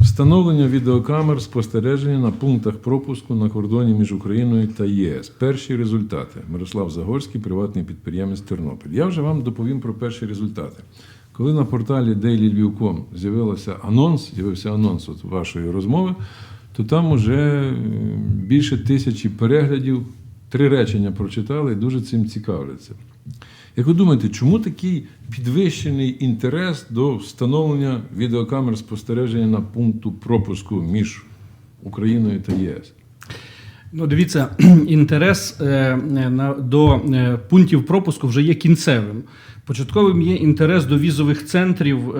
Встановлення відеокамер спостереження на пунктах пропуску на кордоні між Україною та ЄС. Перші результати. Мирослав Загорський, приватний підприємець Тернопіль. Я вже вам доповім про перші результати. Коли на порталі dailylviv.com з'явився анонс, з'явився анонс от вашої розмови, то там уже е, більше тисячі переглядів, три речення прочитали і дуже цим цікавляться. Як ви думаєте, чому такий підвищений інтерес до встановлення відеокамер спостереження на пункту пропуску між Україною та ЄС? Ну, дивіться, інтерес е, е, до е, пунктів пропуску вже є кінцевим. Початковим є інтерес до візових центрів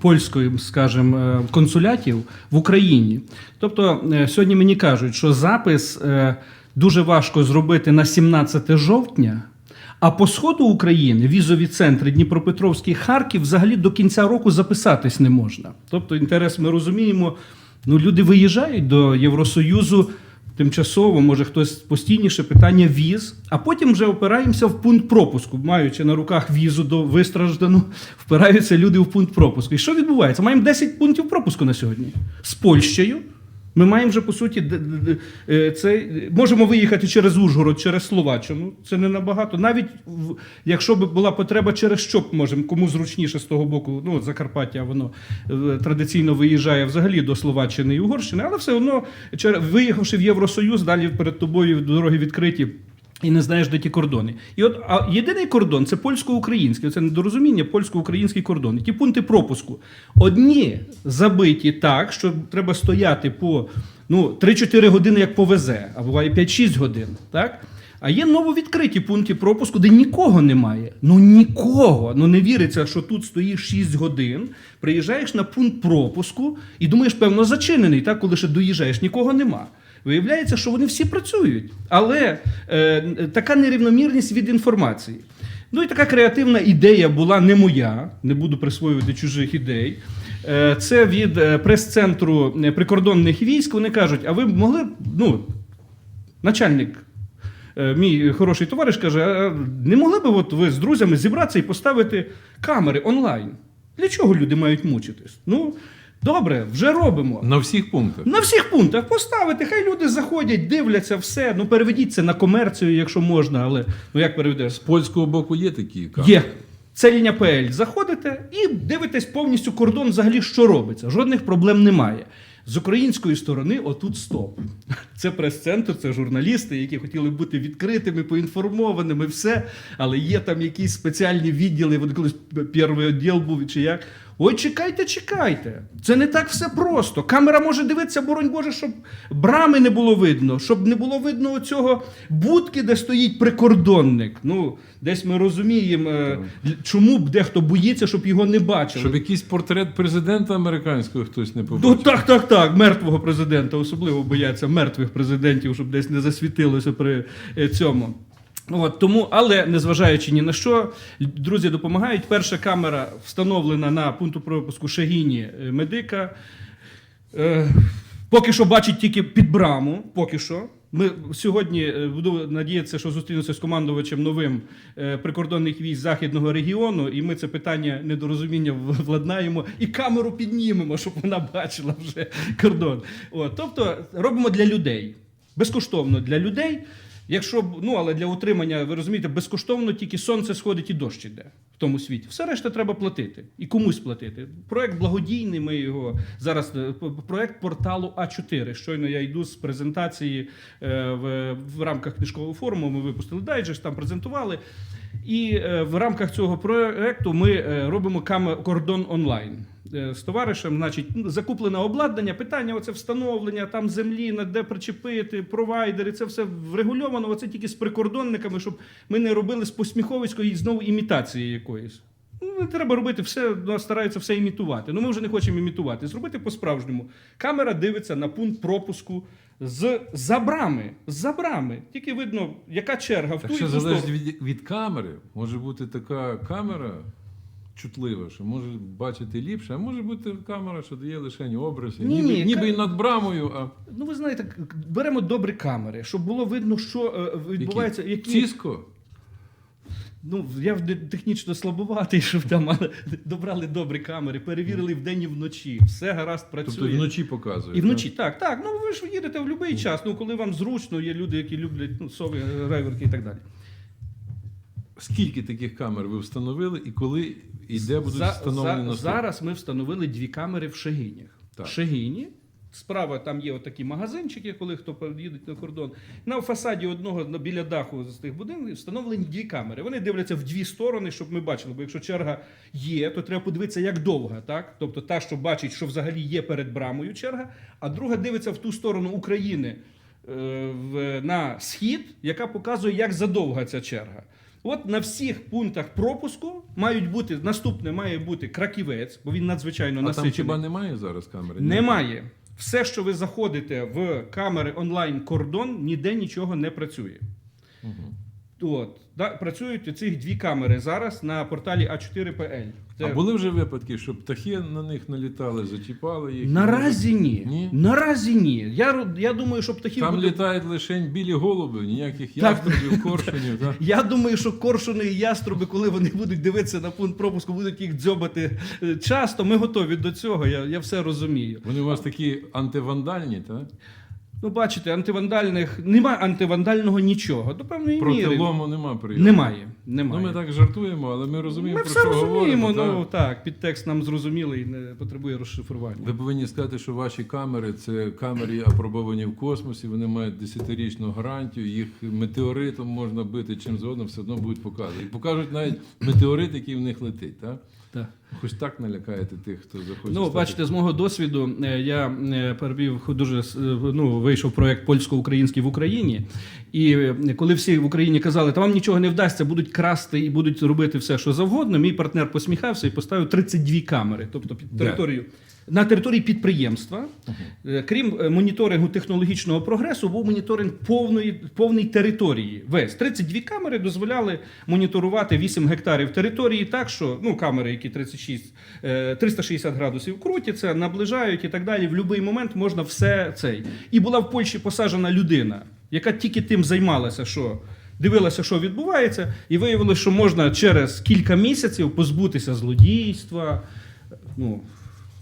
польської, скажімо, консулятів в Україні. Тобто сьогодні мені кажуть, що запис дуже важко зробити на 17 жовтня. А по сходу України візові центри Дніпропетровський Харків взагалі до кінця року записатись не можна. Тобто, інтерес ми розуміємо. Ну, люди виїжджають до Євросоюзу тимчасово, може хтось постійніше питання віз, а потім вже опираємося в пункт пропуску, маючи на руках візу до вистраждану, впираються люди в пункт пропуску. І що відбувається? Маємо 10 пунктів пропуску на сьогодні з Польщею. Ми маємо вже по суті е, це можемо виїхати через Ужгород, через Словаччину. Це не набагато. Навіть якщо б була потреба через що б можемо, кому зручніше з того боку, ну Закарпаття, воно е, традиційно виїжджає взагалі до Словаччини і Угорщини, але все одно, виїхавши в Євросоюз, далі перед тобою дороги відкриті. І не знаєш, де ті кордони. І от а єдиний кордон це польсько-український. Це недорозуміння, польсько-український кордон. І ті пункти пропуску. Одні забиті так, що треба стояти по ну, 3-4 години, як повезе, а буває 5-6 годин. Так? А є нововідкриті пункти пропуску, де нікого немає. Ну нікого. Ну не віриться, що тут стоїш 6 годин, приїжджаєш на пункт пропуску і думаєш, певно, зачинений, так, коли ще доїжджаєш, нікого нема. Виявляється, що вони всі працюють, але е, така нерівномірність від інформації. Ну і така креативна ідея була не моя, не буду присвоювати чужих ідей. Е, це від е, прес-центру е, прикордонних військ. Вони кажуть: а ви могли, ну, начальник, мій хороший товариш каже: а не могли б от ви з друзями зібратися і поставити камери онлайн? Для чого люди мають мучитись? Ну, добре, вже робимо. На всіх пунктах. На всіх пунктах поставити, хай люди заходять, дивляться все. Ну переведіть це на комерцію, якщо можна, але ну як переведеш? З польського боку є такі камери? Є. Це лінія ПЛ. Заходите і дивитесь повністю кордон, взагалі, що робиться. Жодних проблем немає. З української сторони, отут стоп. Це прес-центр, це журналісти, які хотіли бути відкритими, поінформованими, все. Але є там якісь спеціальні відділи. Вони колись перший відділ був чи як. Ой, чекайте, чекайте. Це не так все просто. Камера може дивитися, боронь Боже, щоб брами не було видно, щоб не було видно оцього будки, де стоїть прикордонник. Ну, десь ми розуміємо, е, чому б дехто боїться, щоб його не бачили. Щоб якийсь портрет президента американського хтось не побачив. Ну так, так, так. Мертвого президента. Особливо бояться мертвих президентів, щоб десь не засвітилося при е, цьому. От, тому, але незважаючи ні на що, друзі допомагають. Перша камера встановлена на пункту пропуску Шагіні е, медика. Е, поки що бачить тільки під браму. Поки що. Ми сьогодні е, буду надіятися, що зустрінемося з командувачем новим е, прикордонних військ західного регіону, і ми це питання недорозуміння владнаємо і камеру піднімемо, щоб вона бачила вже кордон. От, тобто робимо для людей. Безкоштовно для людей. Якщо ну але для утримання, ви розумієте, безкоштовно тільки сонце сходить і дощ іде в тому світі. Все решта треба платити і комусь платити. Проект благодійний. Ми його зараз е, проект порталу А4. Щойно я йду з презентації е, в, в рамках книжкового форуму. Ми випустили дайджест, там презентували. І е, в рамках цього проекту ми робимо каме- кордон онлайн. Е, З товаришем, значить, ну, закуплене обладнання, питання, оце встановлення там землі, на де причепити, провайдери, це все врегульовано. Оце тільки з прикордонниками, щоб ми не робили з посміховицької знову імітації якоїсь. Ну, не треба робити все, ну, стараються все імітувати. Ну ми вже не хочемо імітувати. Зробити по-справжньому. Камера дивиться на пункт пропуску з за брами. За брами. Тільки видно, яка черга в Так ту і що залежить від, від камери, може бути така камера чутлива, що може бачити ліпше, а може бути камера, що дає лише образ, Ні, ніби, ні, ніби і над брамою, а Ну, ви знаєте, беремо добрі камери, щоб було видно, що е, відбувається. які? Які... Ціско. Ну, я технічно слабуватий, щоб там але добрали добрі камери, перевірили вдень і вночі. Все гаразд працює. Тобто і вночі показує. І вночі, так, так. Ну ви ж їдете в будь-який час. Ну коли вам зручно, є люди, які люблять ну, сови, рейверки і так далі. Скільки таких камер ви встановили і коли і де будуть За- встановлені за- зараз ми встановили дві камери в Шегинях. Так. В Шегині. Справа там є отакі магазинчики, коли хто їде на кордон. На фасаді одного на- біля даху з тих будинків встановлені дві камери. Вони дивляться в дві сторони, щоб ми бачили. Бо якщо черга є, то треба подивитися, як довга. Так? Тобто та, що бачить, що взагалі є перед брамою черга, а друга дивиться в ту сторону України е, на схід, яка показує, як задовга ця черга. От на всіх пунктах пропуску мають бути наступне має бути краківець, бо він надзвичайно А там хіба немає зараз камери? Немає. Все, що ви заходите в камери онлайн кордон, ніде нічого не працює. От, да, працюють ці дві камери зараз на порталі А4PL. Це- А були вже випадки, щоб птахи на них налітали, зачіпали їх? Наразі ні. Ні? Наразі ні. Я, я думаю, що птахів Там буде... літають лише білі голуби, ніяких Так. яструбів, коршунів. Так? Я думаю, що коршуни і яструби, коли вони будуть дивитися на пункт пропуску, будуть їх дзьобати е, часто. Ми готові до цього. Я, я все розумію. Вони у вас такі антивандальні, так? Ну, бачите, антивандальних немає антивандального нічого. До певної Проти міри. лому нема прийому. Немає. Немає. Ну, ми так жартуємо, але ми розуміємо, Ми про все що розуміємо. говоримо. ну так. так, підтекст нам зрозумілий і не потребує розшифрування. Ви повинні сказати, що ваші камери це камери апробовані в космосі, вони мають десятирічну гарантію, їх метеоритом можна бити чим згодом, все одно будуть показувати. І покажуть навіть метеорит, який в них летить. Так? Так. Хоч так налякаєте тих, хто захоче. Ну, стати- бачите, з мого досвіду е, я е, перевів дуже е, ну, вийшов проект польсько-український в Україні. І коли всі в Україні казали, та вам нічого не вдасться, будуть красти і будуть робити все, що завгодно. Мій партнер посміхався і поставив 32 камери, тобто під територію. На території підприємства, Е, крім е, моніторингу технологічного прогресу, був моніторинг повної, повної території. Весь 32 камери дозволяли моніторувати 8 гектарів території так, що ну, камери, які 36, е, 360 градусів крутяться, наближають і так далі. В будь-який момент можна все цей. І була в Польщі посаджена людина, яка тільки тим займалася, що. Дивилася, що відбувається, і виявилося, що можна через кілька місяців позбутися злодійства. Ну,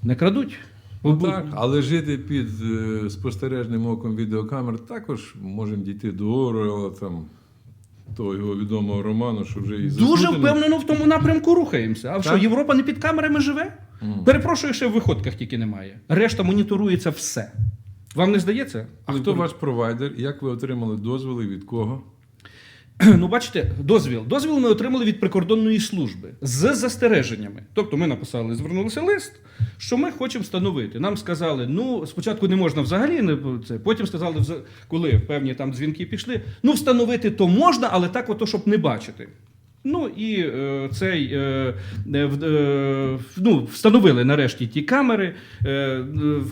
не крадуть. Ну, так, але жити під е, спостережним оком відеокамер також можемо дійти до там того його відомого роману, що вже і Дуже впевнено в тому напрямку рухаємося. А що, Європа не під камерами живе? Перепрошую, ще в виходках тільки немає. Решта моніторується все. Вам не здається? А хто ваш провайдер? Як ви отримали дозволи від кого? Ну, бачите, дозвіл. Дозвіл ми отримали від прикордонної служби з застереженнями. Тобто ми написали, звернулися лист, що ми хочемо встановити. Нам сказали, ну спочатку не можна взагалі не це. Потім сказали, коли певні там дзвінки пішли. Ну, встановити то можна, але так, ото, щоб не бачити. Ну і е, цей е, е, е, ну, встановили нарешті ті камери. Е, е,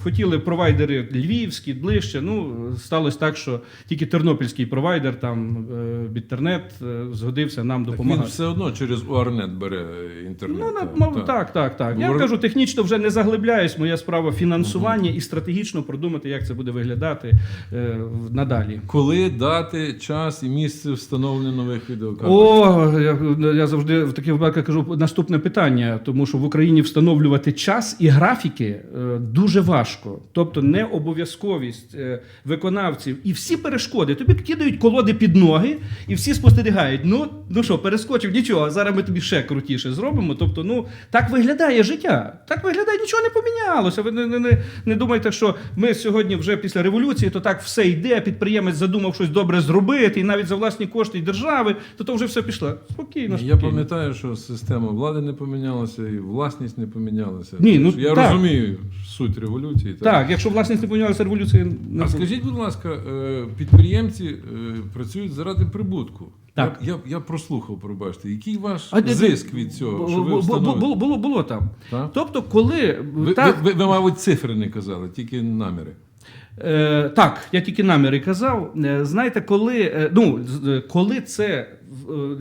хотіли провайдери львівські, ближче. Ну, сталося так, що тільки тернопільський провайдер, там е, Бітернет, е, згодився нам Так він все одно через УАРНЕТ бере інтернет. Ну, на- так, так. так, так, так. Я кажу, технічно вже не заглибляюсь. Моя справа фінансування і стратегічно продумати, як це буде виглядати е, надалі. Коли дати час і місце встановлення нових відеокамер? О, я, я завжди в таких випадках кажу наступне питання, тому що в Україні встановлювати час і графіки е, дуже важко. Тобто не обов'язковість е, виконавців і всі перешкоди. Тобі кидають колоди під ноги, і всі спостерігають. Ну, ну що, перескочив, нічого, зараз ми тобі ще крутіше зробимо. Тобто, ну так виглядає життя. Так виглядає, нічого не помінялося. Ви не, не, не, не думайте, що ми сьогодні вже після революції, то так все йде. Підприємець задумав щось добре зробити, і навіть за власні кошти і держави, то то вже все пішло. Спокійно, Я пам'ятаю, що система влади не помінялася, і власність не помінялася. Ні, ну, я так. розумію суть революції. Так, якщо власність не помінялася революція, не А скажіть, будь ласка, е, підприємці е, працюють заради прибутку. Так. Я, я, я прослухав, пробачте. Який ваш А, зиск від цього? Що ви встановите? було, було, було там. Так? Тобто, коли Ви, так, ви, ви, ви, мабуть, цифри не казали, тільки наміри. Е, так, я тільки наміри казав. Е, знаєте, коли, е, ну, коли це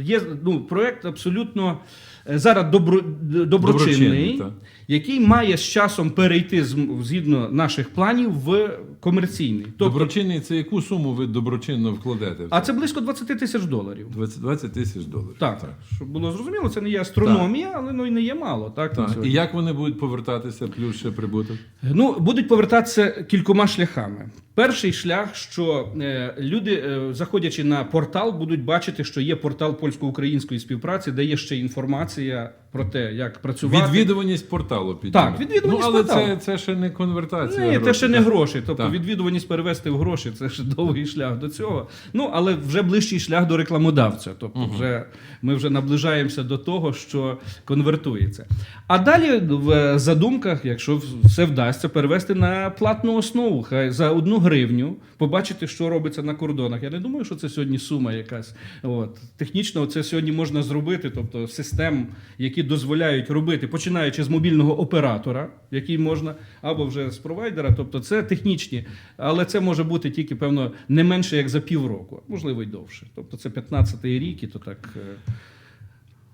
є ну, проект абсолютно зараз добро, доброчинний, Доброчинний. Який має з часом перейти згідно наших планів в комерційний. Тобто, Доброчинний це яку суму ви доброчинно вкладете? а це близько 20 тисяч доларів. 20, 20 тисяч доларів. Так, щоб було зрозуміло, це не є астрономія, але ну і не є мало. Так, Так. І як вони будуть повертатися, плюс ще прибуток? Ну, будуть повертатися кількома шляхами. Перший шлях, що е, люди, е, заходячи на портал, будуть бачити, що є портал польсько-української співпраці, де є ще інформація про те, як працювати. Відвідуваність порталу підняти. Так, відвідуваність ну, але це, це ще не конвертація. Ні, це ще не гроші. Тобто Так. відвідуваність перевести в гроші це ще довгий шлях до цього. Ну але вже ближчий шлях до рекламодавця. Тобто, вже ми вже наближаємося до того, що конвертується. А далі в задумках, якщо все вдасться, перевести на платну основу, хай за одну гривню побачити, що робиться на кордонах. Я не думаю, що це сьогодні сума якась. От технічно це сьогодні можна зробити, тобто систем, які дозволяють робити, починаючи з мобільного оператора, який можна, або вже з провайдера. Тобто це технічні, але це може бути тільки певно не менше як за півроку, можливо й довше. Тобто це 15-й рік, і то так. е,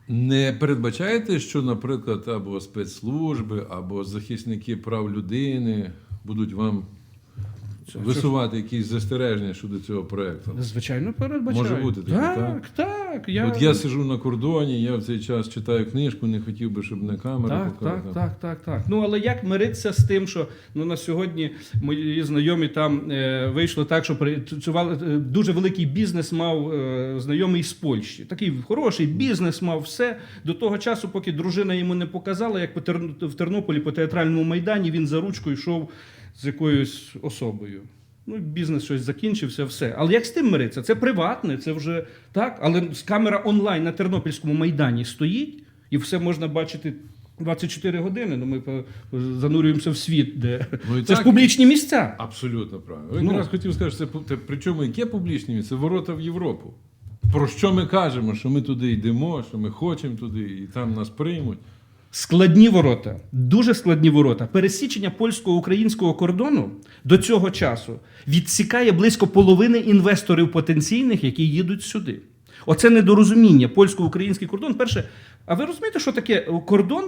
Не передбачаєте, що, наприклад, або спецслужби, або захисники прав людини будуть вам висувати якісь застереження щодо цього проекту? Звичайно, передбачаю. Може бути таке, так, так. Я... От я сижу на кордоні, я в цей час читаю книжку, не хотів би, щоб не камера Так, показувала. так, так, так, так. Ну але як миритися з тим, що ну на сьогодні мої знайомі там е, вийшло так, що працювали е, дуже великий бізнес мав е, знайомий з Польщі. Такий хороший бізнес мав все до того часу, поки дружина йому не показала, як в Тернополі по театральному майдані він за ручку йшов з якоюсь особою. Ну, бізнес щось закінчився, все. Але як з тим мириться? Це приватне, це вже так. Але камера онлайн на Тернопільському майдані стоїть, і все можна бачити 24 години. Ну, ми занурюємося в світ, де Ну, і це ж публічні місця. Абсолютно правильно. Я Ну. якраз хотів сказати, що це, причому яке публічні місце? Це ворота в Європу. Про що ми кажемо? Що ми туди йдемо, що ми хочемо туди, і там нас приймуть. Складні ворота, дуже складні ворота. Пересічення польсько-українського кордону до цього часу відсікає близько половини інвесторів потенційних, які їдуть сюди. Оце недорозуміння. Польсько-український кордон. Перше, а ви розумієте, що таке кордон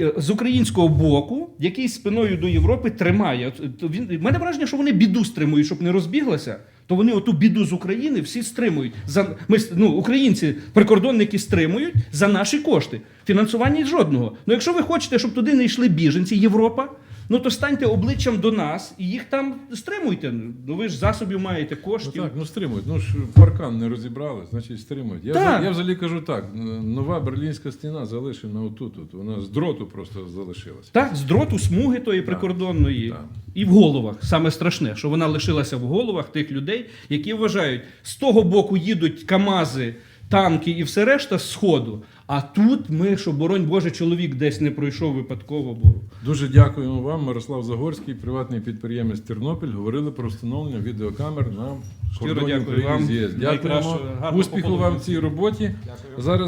е, з українського боку, який спиною до Європи тримає? Він, мене враження, що вони біду стримують, щоб не розбіглася. То вони оту біду з України всі стримують. За ми ну, українці, прикордонники стримують за наші кошти. Фінансування жодного. Ну, якщо ви хочете, щоб туди не йшли біженці, Європа, ну то станьте обличчям до нас і їх там стримуйте. Ну ви ж засобів маєте Ну так, ну стримують. Ну ж паркан не розібрали, значить стримують. Я, Так. взагалі- я взагалі кажу так: нова берлінська стіна залишена отут. От, вона з дроту просто залишилася. Так, з дроту смуги тої прикордонної. так. І в головах. Саме страшне, що вона лишилася в головах тих людей, які вважають, з того боку їдуть Камази, танки і все решта з сходу. А тут ми, що боронь Боже, чоловік десь не пройшов випадково. Бо Дуже дякуємо вам, Мирослав Загорський, приватний підприємець Тернопіль. Говорили про встановлення відеокамер на Щиро дякую України вам. Дякуємо. Успіху вам в цій роботі. Дякую. Зараз